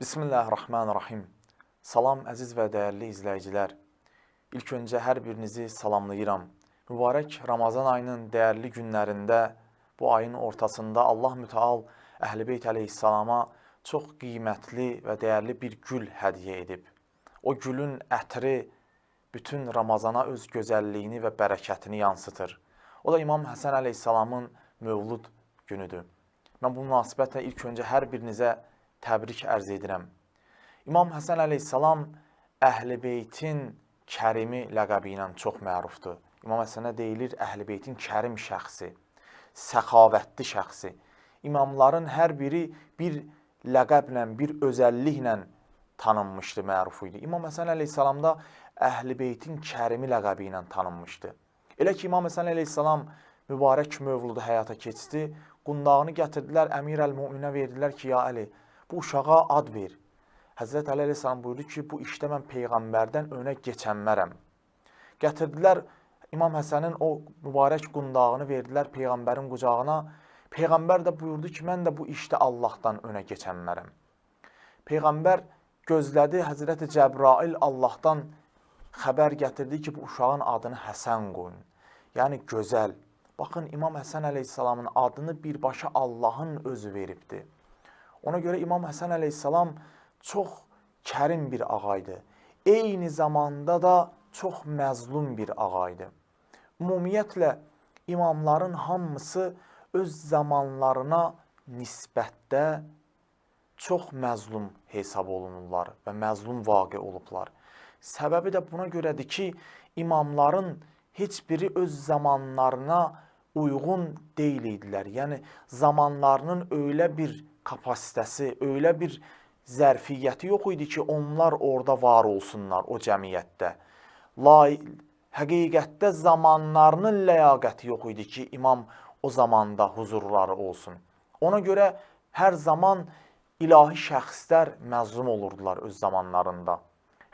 Bismillahirrahmanirrahim. Salam əziz və dəyərli izləyicilər. İlk öncə hər birinizi salamlayıram. Mübarək Ramazan ayının dəyərli günlərində bu ayın ortasında Allah Müteal Əhl-i əleyhissalama çox qiymətli və dəyərli bir gül hədiyyə edib. O gülün ətri bütün Ramazana öz gözəlliyini və bərəkətini yansıtır. O da İmam Həsən əleyhissalamın mövlud günüdür. Mən bu münasibətlə ilk öncə hər birinizə təbrik ərz edirəm. İmam Həsən əleyhissalam Əhl-i Beytin Kərimi ləqəbi ilə çox mərufdur. İmam Həsənə deyilir Əhl-i Beytin Kərim şəxsi, səxavətli şəxsi. İmamların hər biri bir ləqəblə, bir özəlliklə tanınmışdı, məruf idi. İmam Həsən əleyhissalam da Əhl-i Beytin Kərimi ləqəbi ilə tanınmışdı. Elə ki İmam Həsən əleyhissalam mübarək mövludu həyata keçdi, qundağını gətirdilər, Əmir əl-Müminə verdilər ki, ya Əli, bu uşağa ad ver. Həzrət Əli əleyhissalam buyurdu ki, bu işdə mən peyğəmbərdən önə keçənmərəm. Gətirdilər İmam Həsənin o mübarək qundağını verdilər peyğəmbərin qucağına. Peyğəmbər də buyurdu ki, mən də bu işdə Allahdan önə keçənmərəm. Peyğəmbər gözlədi, Həzrəti Cəbrail Allahdan xəbər gətirdi ki, bu uşağın adını Həsən qoyun. Yəni gözəl. Baxın İmam Həsən əleyhissalamın adını birbaşa Allahın özü veribdi. Ona görə İmam Həsən əleyhissalam çox kərim bir ağaydı. Eyni zamanda da çox məzlum bir ağaydı. Ümumiyyətlə imamların hamısı öz zamanlarına nisbətdə çox məzlum hesab olunurlar və məzlum vaqe olublar. Səbəbi də buna görədir ki, imamların heç biri öz zamanlarına uyğun deyil idilər. Yəni zamanlarının elə bir kapasitəsi, elə bir zərfiyyəti yox idi ki, onlar orada var olsunlar o cəmiyyətdə. La həqiqətdə zamanlarının ləyaqəti yox idi ki, imam o zamanda huzurları olsun. Ona görə hər zaman ilahi şəxslər məzlum olurdular öz zamanlarında.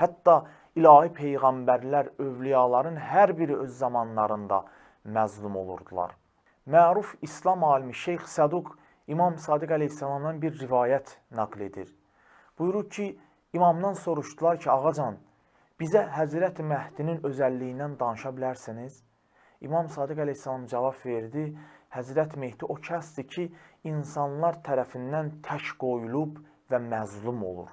Hətta ilahi peyğəmbərlər, övliyaların hər biri öz zamanlarında məzlum olurdular. Məruf İslam alimi Şeyx Səduq İmam Sadiq əleyhissalamdan bir rivayət naql edir. Buyurur ki, imamdan soruşdular ki, ağacan, bizə Həzrət Məhdinin özəlliyindən danışa bilərsiniz? İmam Sadiq əleyhissalam cavab verdi, Həzrət Mehdi o kəsdir ki, insanlar tərəfindən tək qoyulub və məzlum olur.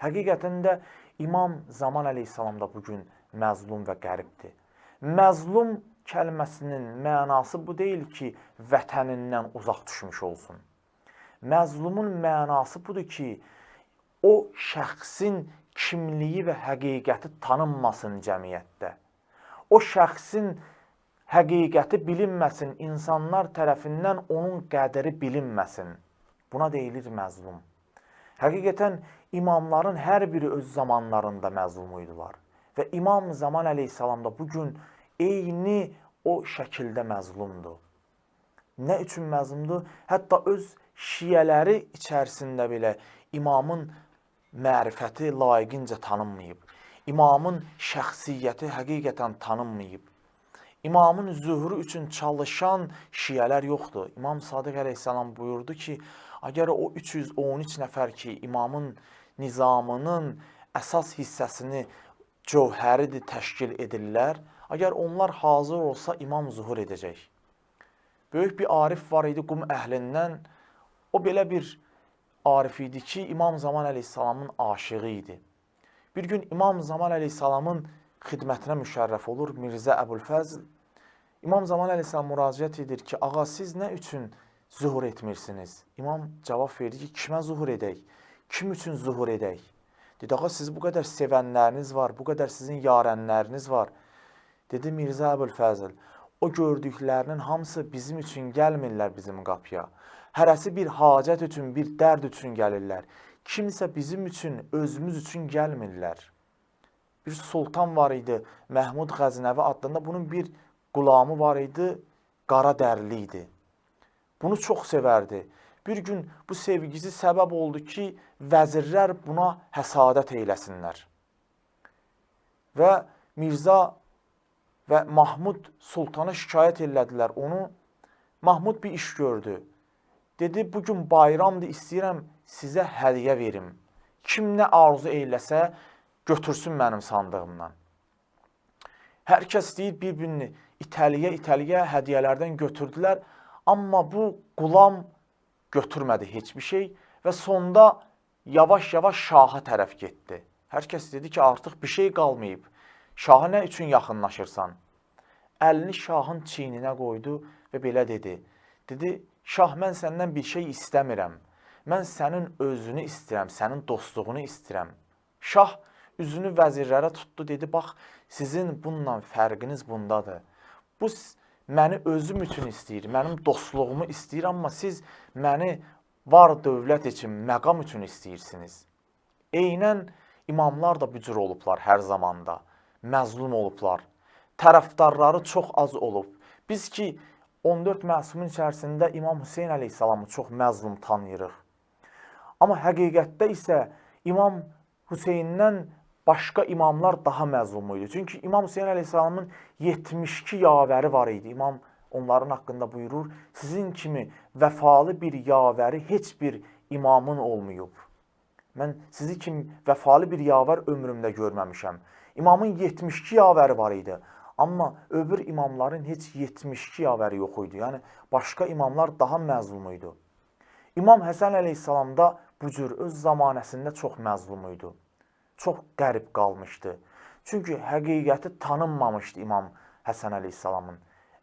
Həqiqətən də İmam Zaman əleyhissalam da bugün məzlum və qəribdir. Məzlum kəlməsinin mənası bu deyil ki, vətənindən uzaq düşmüş olsun. Məzlumun mənası budur ki, o şəxsin kimliyi və həqiqəti tanınmasın cəmiyyətdə. O şəxsin həqiqəti bilinməsin, insanlar tərəfindən onun qədəri bilinməsin. Buna deyilir məzlum. Həqiqətən imamların hər biri öz zamanlarında məzlum idilər. Və İmam Zaman əleyhissalam da bu gün eyni o şəkildə məzlumdur. Nə üçün məzlumdur? Hətta öz şiyələri içərisində belə imamın mərifəti layiqincə tanınmayıb. İmamın şəxsiyyəti həqiqətən tanınmayıb. İmamın zührü üçün çalışan şiyələr yoxdur. İmam Sadiq əleyhissalam buyurdu ki, əgər o 313 nəfər ki, imamın nizamının əsas hissəsini cövhəridir təşkil edirlər, Əgər onlar hazır olsa imam zuhur edəcək. Böyük bir arif var idi qum əhlindən. O belə bir arif idi ki, İmam Zaman əleyhissalamın aşığı idi. Bir gün İmam Zaman əleyhissalamın xidmətinə müşərrəf olur Mirzə Əbülfəzl. İmam Zaman əleyhissalam müraciət edir ki, ağa siz nə üçün zuhur etmirsiniz? İmam cavab verdi ki, kimə zuhur edək? Kim üçün zuhur edək? Dedi, ağa siz bu qədər sevənləriniz var, bu qədər sizin yarənləriniz var. Dedi Mirzə Əbülfəzl, o gördüklərinin hamısı bizim üçün gəlmirlər bizim qapıya. Hərəsi bir hacət üçün, bir dərd üçün gəlirlər. Kimsə bizim üçün, özümüz üçün gəlmirlər. Bir sultan var idi, Məhmud Qəznəvi adında. Bunun bir qulamı var idi, qara dərli idi. Bunu çox sevərdi. Bir gün bu sevgisi səbəb oldu ki, vəzirlər buna həsadət eyləsinlər. Və Mirza və Mahmud sultana şikayət elədilər onu. Mahmud bir iş gördü. Dedi, bugün bayramdır, istəyirəm sizə hədiyyə verim. kim nə arzu eyləsə götürsün mənim sandığımdan. Hər kəs deyir bir-birini itəliyə-itəliyə hədiyyələrdən götürdülər, amma bu qulam götürmədi heç bir şey və sonda yavaş-yavaş şaha tərəf getdi. Hər kəs dedi ki, artıq bir şey qalmayıb. Şaha nə üçün yaxınlaşırsan? Əlini şahın çiyninə qoydu və belə dedi. Dedi, şah mən səndən bir şey istəmirəm. Mən sənin özünü istəyirəm, sənin dostluğunu istəyirəm. Şah üzünü vəzirlərə tutdu, dedi, bax, sizin bununla fərqiniz bundadır. Bu məni özüm üçün istəyir, mənim dostluğumu istəyir, amma siz məni var dövlət üçün, məqam üçün istəyirsiniz. Eynən imamlar da bu cür olublar hər zamanda. Məzlum olublar. Tərəfdarları çox az olub. Biz ki 14 məsumun içərisində İmam Hüseyn əleyhissalamı çox məzlum tanıyırıq. Amma həqiqətdə isə İmam Hüseyndən başqa imamlar daha məzlum idi. Çünki İmam Hüseyn əleyhissalamın 72 yavəri var idi. İmam onların haqqında buyurur: "Sizin kimi vəfalı bir yavəri heç bir imamın olmayıb." Mən sizi kimi vəfalı bir yavər ömrümdə görməmişəm. İmamın 72 yavəri var idi. Amma öbür imamların heç 72 yavəri yox idi. Yəni başqa imamlar daha məzlum idi. İmam Həsən əleyhissalam da bu cür öz zamanəsində çox məzlum idi. Çox qərib qalmışdı. Çünki həqiqəti tanınmamışdı İmam Həsən əleyhissalamın.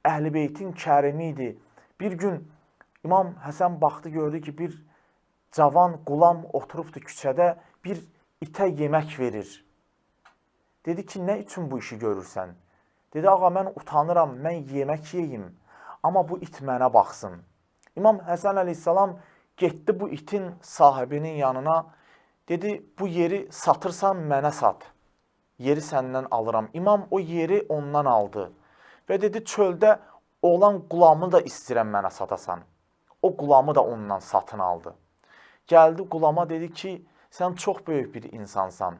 Əhl-i kərimi idi. Bir gün İmam Həsən baxdı, gördü ki, bir cavan qulam oturubdu küçədə, bir itə yemək verir. Dedi ki, nə üçün bu işi görürsən? Dedi, ağa mən utanıram, mən yemək yeyim, amma bu it mənə baxsın. İmam Həsən əleyhissalam getdi bu itin sahibinin yanına, dedi, bu yeri satırsan mənə sat. Yeri səndən alıram. İmam o yeri ondan aldı və dedi, çöldə olan qulamı da istəyirəm mənə satasan. O qulamı da ondan satın aldı. Gəldi qulama dedi ki, sən çox böyük bir insansan.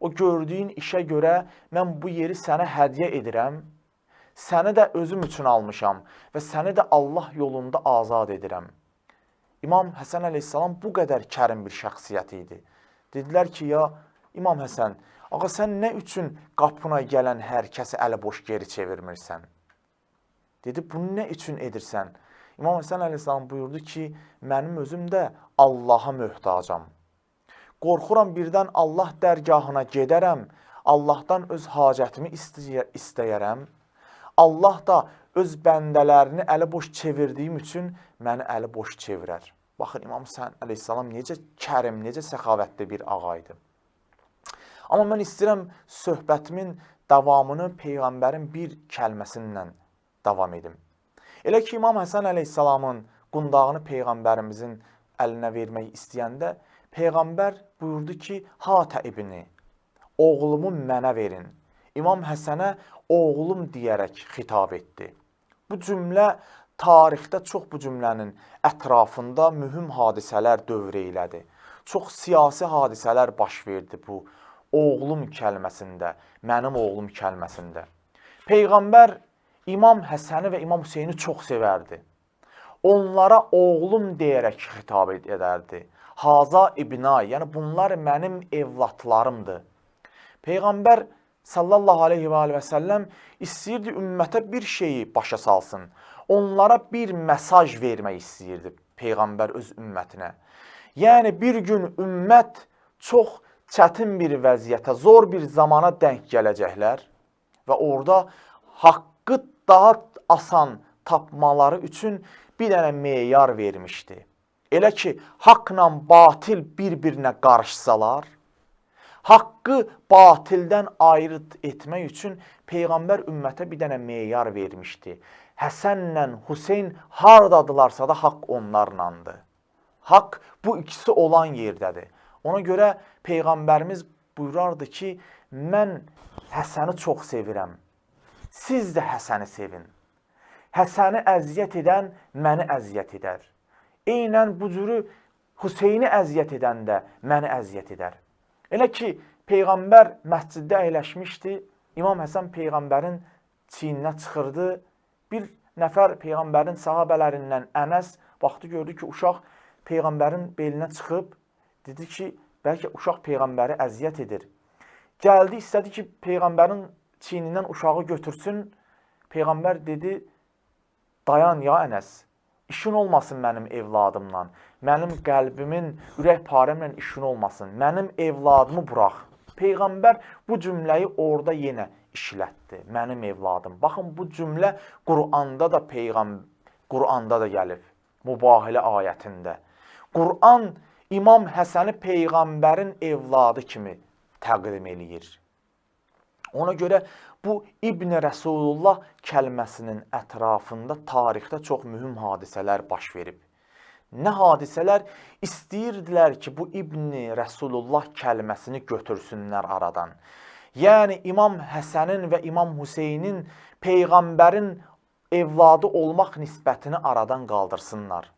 O gördüyün işə görə mən bu yeri sənə hədiyyə edirəm. Səni də özüm üçün almışam və səni də Allah yolunda azad edirəm. İmam Həsən əleyhissalam bu qədər kərim bir şəxsiyyət idi. Dedilər ki, ya İmam Həsən, ağa sən nə üçün qapına gələn hər kəsi əli boş geri çevirmirsən? Dedi, bunu nə üçün edirsən? İmam Həsən əleyhissalam buyurdu ki, mənim özüm də Allaha möhtacam. Qorxuram birdən Allah dərgahına gedərəm, Allahdan öz hacətimi istəyə- istəyərəm. Allah da öz bəndələrini əli boş çevirdiyim üçün məni əli boş çevirər. Baxın İmam Həsən əleyhissalam necə kərim, necə səxavətli bir ağa idi. Amma mən istəyirəm söhbətimin davamını peyğəmbərin bir kəlməsindən davam edim. Elə ki İmam Həsən əleyhissalamın qundağını peyğəmbərimizin əlinə vermək istəyəndə peyğəmbər buyurdu ki: "Hatə ibni, oğlumu mənə verin." İmam Həsənə oğlum deyərək xitab etdi. Bu cümlə tarixdə çox bu cümlənin ətrafında mühüm hadisələr dövr elədi. Çox siyasi hadisələr baş verdi bu oğlum kəlməsində, mənim oğlum kəlməsində. Peyğəmbər İmam Həsəni və İmam Hüseyni çox sevərdi. Onlara oğlum deyərək xitab ed- edərdi. Haza ibna, yəni bunlar mənim evlatlarımdır. Peyğəmbər sallallahu aleyhi və və səlləm istəyirdi ümmətə bir şeyi başa salsın. Onlara bir mesaj vermək istəyirdi Peyğəmbər öz ümmətinə. Yəni bir gün ümmət çox çətin bir vəziyyətə, zor bir zamana denk gələcəklər və orada haqqı daha asan tapmaları üçün bir dənə meyar vermişdi. Elə ki, haqla batil bir-birinə qarışsalar, haqqı batildən ayrı etmək üçün peyğəmbər ümmətə bir dənə meyar vermişdi. Həsənlə Huseyn hardadılarsa da haqq onlarlandı. Haqq bu ikisi olan yerdədir. Ona görə peyğəmbərimiz buyurardı ki, mən Həsəni çox sevirəm. Siz də Həsəni sevin. Həsəni əziyyət edən məni əziyyət edər. Eynən bu cürü Hüseyni əziyyət edən də məni əziyyət edər. Elə ki, Peyğəmbər məsciddə əyləşmişdi, İmam Həsən Peyğəmbərin çiyninə çıxırdı. Bir nəfər Peyğəmbərin sahabələrindən Ənəs baxdı, gördü ki, uşaq Peyğəmbərin belinə çıxıb, dedi ki, Bəlkə uşaq peyğəmbəri əziyyət edir. Gəldi, istədi ki, peyğəmbərin çiynindən uşağı götürsün. Peyğəmbər dedi: "Dayan ya Ənəs. İşin olmasın mənim evladımla. Mənim qəlbimin, ürək parəmlə işin olmasın. Mənim evladımı burax." Peyğəmbər bu cümləyi orada yenə işlətdi. Mənim evladım. Baxın bu cümlə Quranda da peyğəm Quranda da gəlib. Mübahilə ayətində. Quran İmam Həsəni peyğəmbərin evladı kimi təqdim eləyir. Ona görə bu İbn Rəsulullah kəlməsinin ətrafında tarixdə çox mühüm hadisələr baş verib. Nə hadisələr istəyirdilər ki, bu İbn Rəsulullah kəlməsini götürsünlər aradan. Yəni İmam Həsənin və İmam Hüseynin peyğəmbərin evladı olmaq nisbətini aradan qaldırsınlar.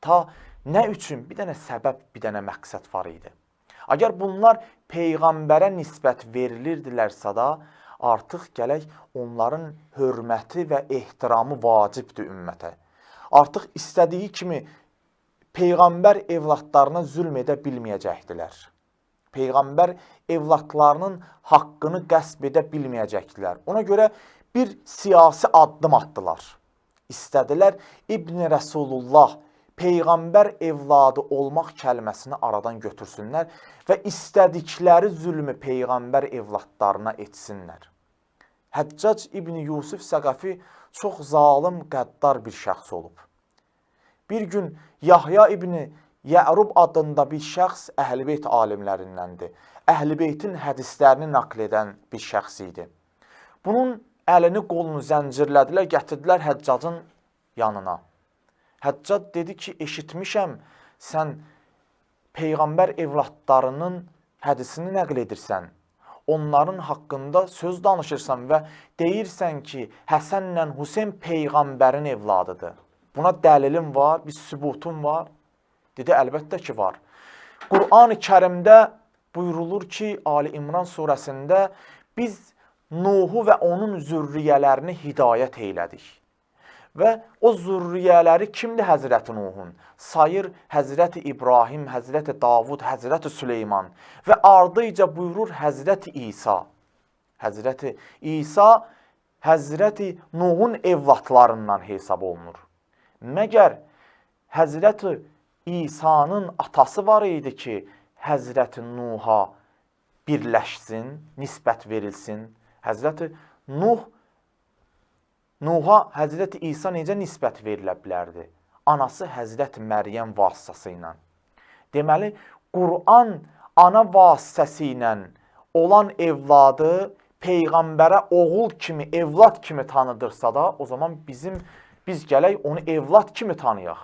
Ta nə üçün? Bir dənə səbəb, bir dənə məqsəd var idi. Əgər bunlar peyğəmbərə nisbət verilirdilərsə da, artıq gələk onların hörməti və ehtiramı vacibdir ümmətə. Artıq istədiyi kimi peyğəmbər evladlarına zülm edə bilməyəcəkdilər. Peyğəmbər evladlarının haqqını qəsb edə bilməyəcəkdilər. Ona görə bir siyasi addım atdılar. İstədilər İbn Rəsulullah peyğəmbər evladı olmaq kəlməsini aradan götürsünlər və istədikləri zülmü peyğəmbər evladlarına etsinlər. Həccac İbn Yusuf Səqafi çox zalım, qəddar bir şəxs olub. Bir gün Yahya İbn Ya'rub adında bir şəxs Əhlibeyt alimlərindəndir. Əhlibeytin hədislərini nəql edən bir şəxs idi. Bunun əlini, qolunu zəncirlədilər, gətirdilər Həccacın yanına. Həccac dedi ki, eşitmişəm sən peyğəmbər evladlarının hədisini nəql edirsən. Onların haqqında söz danışırsan və deyirsən ki, Həsənlə Huseyn peyğəmbərin evladıdır. Buna dəlilim var, bir sübutum var. Dedi, əlbəttə ki, var. Qur'an-ı Kərimdə buyurulur ki, Ali İmran surəsində biz Nuhu və onun zürriyələrini hidayət eylədik. Və o zürriyələri kimdir Həzrəti Nuhun? Sayır Həzrəti İbrahim, Həzrəti Davud, Həzrəti Süleyman və ardıca buyurur Həzrəti İsa. Həzrəti İsa Həzrəti Nuhun evlatlarından hesab olunur. Məgər Həzrəti İsa'nın atası var idi ki, Həzrəti Nuha birləşsin, nisbət verilsin. Həzrəti Nuh Nuha Həzrəti İsa necə nisbət verilə bilərdi? Anası Həzrəti Məryəm vasitəsi ilə. Deməli, Qur'an ana vasitəsi ilə olan evladı peyğəmbərə oğul kimi, evlad kimi tanıdırsa da, o zaman bizim biz gələk onu evlad kimi tanıyaq.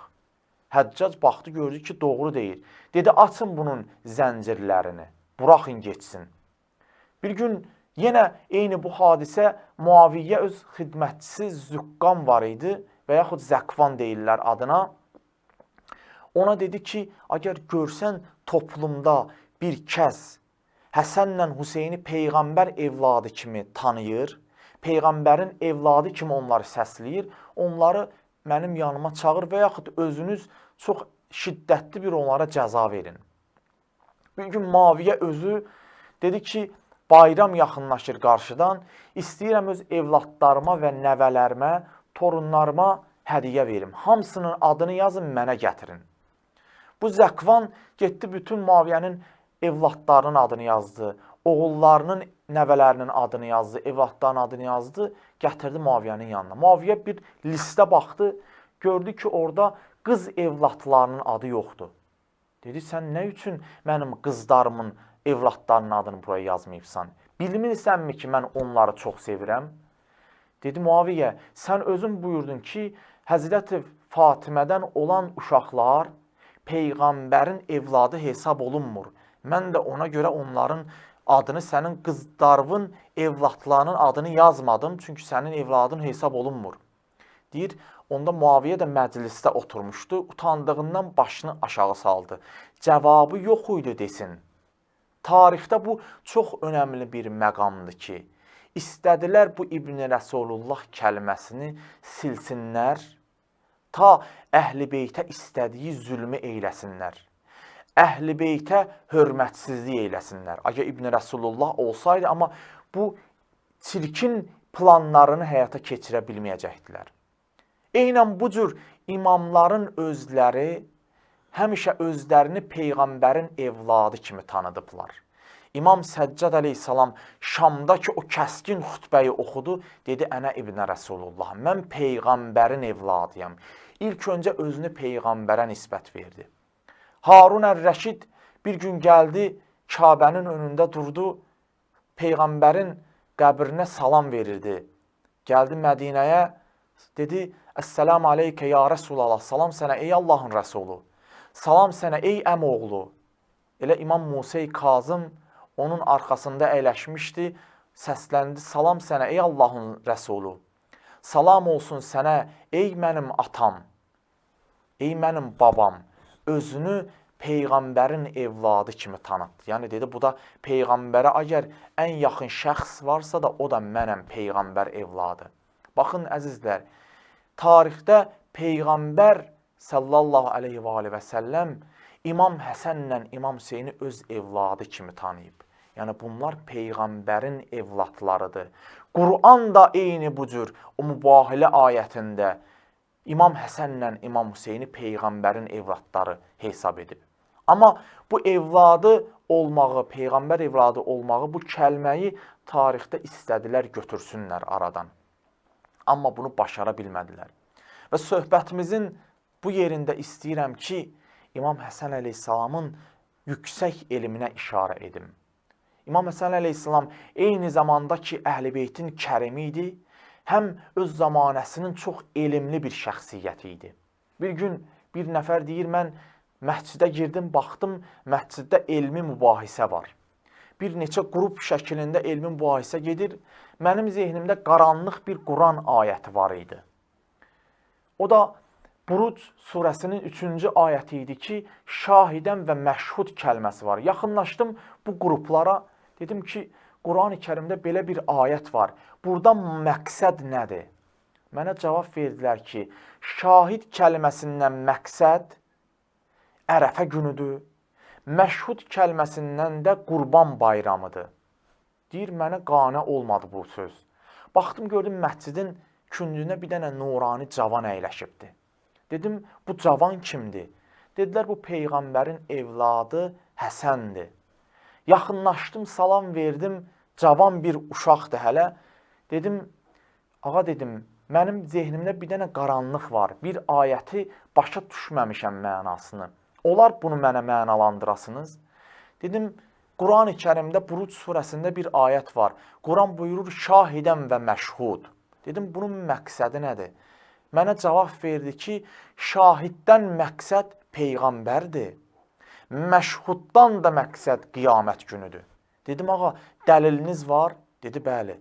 Həccac baxdı, gördü ki, doğru deyir. Dedi, açın bunun zəncirlərini, buraxın geçsin. Bir gün Yenə eyni bu hadisə Muaviyyə öz xidmətçisi Züqqan var idi və yaxud Zəkvan deyirlər adına. Ona dedi ki, əgər görsən toplumda bir kəs Həsənlə Hüseyni peyğəmbər evladı kimi tanıyır, peyğəmbərin evladı kimi onları səsləyir, onları mənim yanıma çağır və yaxud özünüz çox şiddətli bir onlara cəza verin. Bir gün Maviyə özü dedi ki, Bayram yaxınlaşır qarşıdan. İstəyirəm öz evladlarıma və nəvələrimə, torunlarıma hədiyyə verim. Hamısının adını yazın, mənə gətirin. Bu Zəkvan getdi bütün Maviyənin evladlarının adını yazdı. Oğullarının, nəvələrinin adını yazdı, evladlarının adını yazdı, gətirdi Maviyənin yanına. Maviyə bir listə baxdı, gördü ki, orada qız evladlarının adı yoxdur. Dedi, sən nə üçün mənim qızlarımın evladlarının adını buraya yazmayıbsan? Bilmirsənmi ki, mən onları çox sevirəm? Dedi Muaviyə, sən özün buyurdun ki, Həzrəti Fatimədən olan uşaqlar peyğəmbərin evladı hesab olunmur. Mən də ona görə onların adını sənin qızlarının evladlarının adını yazmadım, çünki sənin evladın hesab olunmur. Deyir, onda Muaviyə də məclisdə oturmuşdu, utandığından başını aşağı saldı. Cavabı yox idi desin. Tarixdə bu çox önəmli bir məqamdır ki, istədilər bu İbn Rəsulullah kəlməsini silsinlər, ta Əhl-i Beytə istədiyi zülmü eyləsinlər. əhl-i beytə hörmətsizlik eləsinlər. Əgər İbn Rəsulullah olsaydı, amma bu çirkin planlarını həyata keçirə bilməyəcəkdilər. Eynən bu cür imamların özləri həmişə özlərini peyğəmbərin evladı kimi tanıdıblar. İmam Səccad əleyhissalam Şamdakı o kəskin xutbəyi oxudu, dedi ənə İbn Rəsulullah, mən peyğəmbərin evladıyam. İlk öncə özünü peyğəmbərə nisbət verdi. Harun ər-Rəşid bir gün gəldi, Kabənin önündə durdu, peyğəmbərin qəbrinə salam verirdi. Gəldi Mədinəyə, dedi: "Əssalamu aleykə ya Rəsulallah." Salam sənə ey Allahın rəsulu. Salam sənə ey əmoğlu. Elə İmam Musa Kazım onun arxasında əyləşmişdi, səsləndi: "Salam sənə ey Allahın rəsulu. Salam olsun sənə ey mənim atam. Ey mənim babam." Özünü peyğəmbərin evladı kimi tanıtdı. Yəni dedi, bu da peyğəmbərə əgər ən yaxın şəxs varsa da o da mənəm peyğəmbər evladı. Baxın əzizlər, tarixdə peyğəmbər sallallahu əleyhi və alihi və səlləm İmam Həsənlə İmam Hüseyni öz evladı kimi tanıyıb. Yəni bunlar peyğəmbərin evladlarıdır. Quran da eyni bu cür o mübahilə ayətində İmam Həsənlə İmam Hüseyni peyğəmbərin evladları hesab edib. Amma bu evladı olmağı, peyğəmbər evladı olmağı bu kəlməyi tarixdə istədilər götürsünlər aradan. Amma bunu başara bilmədilər. Və söhbətimizin bu yerində istəyirəm ki, İmam Həsən əleyhissalamın yüksək elminə işarə edim. İmam Həsən əleyhissalam eyni zamanda ki, Əhl-i kərimi idi, həm öz zamanəsinin çox elmli bir şəxsiyyəti idi. Bir gün bir nəfər deyir, mən Məscidə girdim, baxdım, məsciddə elmi mübahisə var. Bir neçə qrup şəklində elmi mübahisə gedir. Mənim zehnimdə qaranlıq bir Quran ayəti var idi. O da Buruc surəsinin 3-cü ayəti idi ki, şahidən və məşhud kəlməsi var. Yaxınlaşdım bu qruplara, dedim ki, Qurani-Kərimdə belə bir ayət var. Burada məqsəd nədir? Mənə cavab verdilər ki, şahid kəlməsindən məqsəd Ərəfə günüdür. Məşhud kəlməsindən də Qurban bayramıdır. Deyir, mənə qane olmadı bu söz. Baxdım, gördüm məscidin küncünə bir dənə nurani cavan əyləşibdi. Dedim, bu cavan kimdir? Dedilər, bu Peyğəmbərin evladı Həsəndir. Yaxınlaşdım, salam verdim, cavan bir uşaqdır hələ. Dedim, ağa dedim, mənim zehnimdə bir dənə qaranlıq var. Bir ayəti başa düşməmişəm mənasını. Olar bunu mənə mənalandırasınız? Dedim, Qurani-Kərimdə Buruc surəsində bir ayət var. Quran buyurur şahidən və məşhud. Dedim, bunun məqsədi nədir? Mənə cavab verdi ki, şahiddən məqsəd peyğəmbərdir. Məşhuddan da məqsəd qiyamət günüdür. Dedim, ağa, dəliliniz var? Dedi, bəli.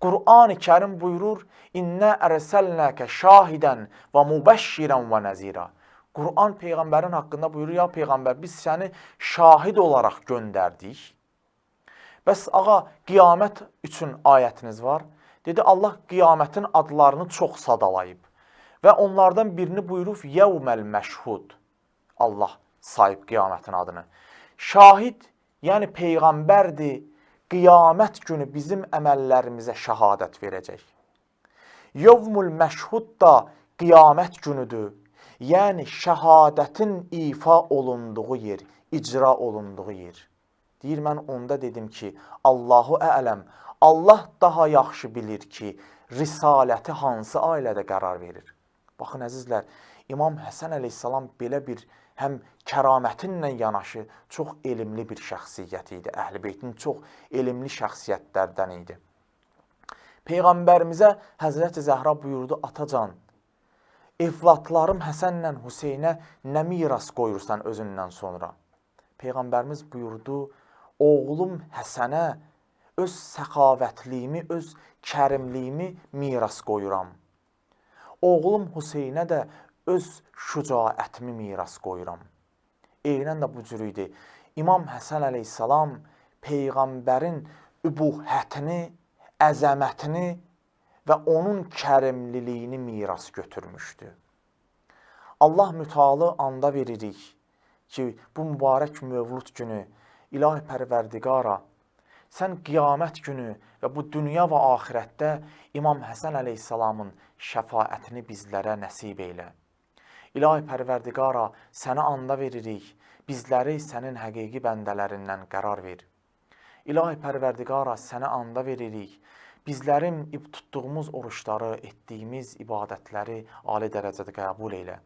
Qurani Kərim buyurur: "İnnə ərsəlnəkə şahidən və mübəşşirən və nəzira." Quran peyğəmbərin haqqında buyurur: "Ya peyğəmbər, biz səni şahid olaraq göndərdik." Bəs ağa, qiyamət üçün ayətiniz var. Dedi Allah qiyamətin adlarını çox sadalayıb və onlardan birini buyurub yevməl məşhud. Allah sayıb qiyamətin adını. Şahid, yəni peyğəmbərdir. Qiyamət günü bizim əməllərimizə şahadət verəcək. Yevmul məşhud da qiyamət günüdür. Yəni şəhadətin ifa olunduğu yer, icra olunduğu yer. Deyir mən onda dedim ki, Allahu ələm, Allah daha yaxşı bilir ki, risaləti hansı ailədə qərar verir. Baxın əzizlər, İmam Həsən əleyhissalam belə bir həm kəramətinlə yanaşı çox elmli bir şəxsiyyət idi. Əhl-i çox elmli şəxsiyyətlərdən idi. Peyğəmbərimizə Həzrəti Zəhra buyurdu, atacan, evlatlarım Həsənlə Hüseynə nə miras qoyursan özündən sonra? Peyğəmbərimiz buyurdu, oğlum Həsənə öz səxavətliyimi, öz kərimliyimi miras qoyuram. Oğlum Hüseynə də öz şücaətimi miras qoyuram. Eynən də bu cür idi. İmam Həsən əleyhissalam peyğəmbərin übuhətini, əzəmətini və onun kərimliliyini miras götürmüşdü. Allah mütalı anda veririk ki, bu mübarək Mövlud günü İlahi Pərverdigara sən qiyamət günü və bu dünya və axirətdə İmam Həsən əleyhissalamın şəfaətini bizlərə nəsib eylə. İlahi Pərverdigara, sənə anda veririk, bizləri sənin həqiqi bəndələrindən qərar ver. İlahi Pərverdigara, sənə anda veririk, bizlərin tutduğumuz oruçları, etdiyimiz ibadətləri ali dərəcədə qəbul eylə.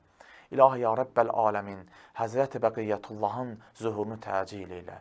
İlahi ya Rəbbəl aləmin, Həzrəti Bəqiyyətullahın zuhurunu təcil eylə.